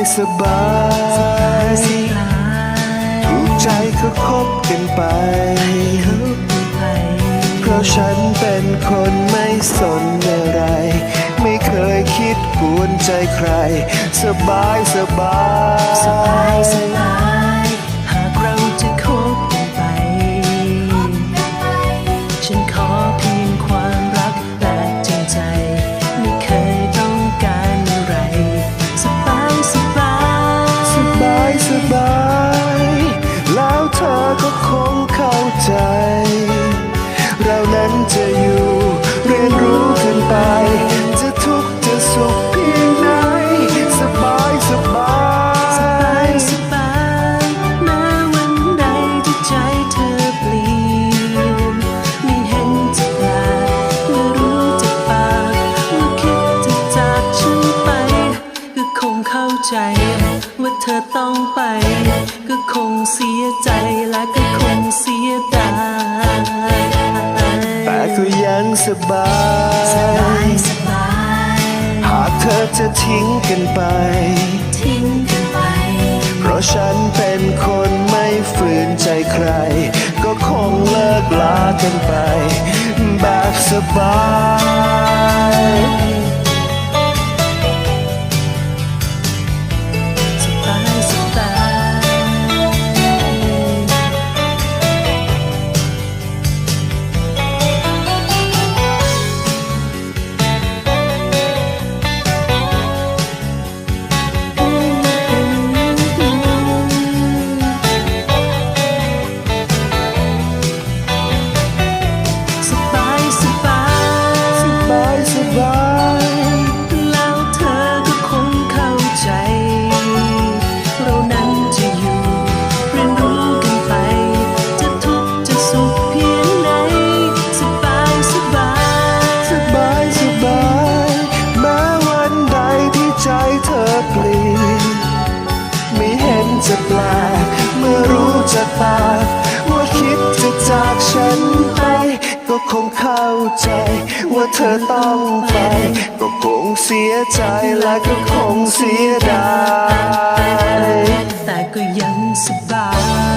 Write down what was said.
บายสบายถูกใจก็คบกันไป เพราะฉันเป็นคนไม่สนอะไร ไม่เคยคิดกวนใจใคร สบายสบาย ใจ เรานั้นจะอยู่เรียนรู้กันไป จะทุกข์จะสุขเพียงไหนสบายสบายสบายสบายแม้วันใดที่ใจเธอเปลี่ยนไม่เห็นจะแปลกเมื่อรู้จากปากว่าคิดจะจากฉันไป ก็คงเข้าใจ ว่าเธอต้องไป ก็คงเสียใจและก็คงเสีย สบาสบายยสบาย หากเธอจะทิ้งกันไป ทิ้งกันไป เพราะฉันเป็นคนไม่ฝืนใจใคร ก็คงเลิกลากันไป แบบสบาย ปลี่ยนไม่เห็นจะแปลกเมื่อรู้จะตากว่าคิดจะจากฉันไป ก็คงเข้าใจ ว่าเธอต้องไป ก็คงเสียใจและก็คงเสียดายแต่ก็ยังสบาย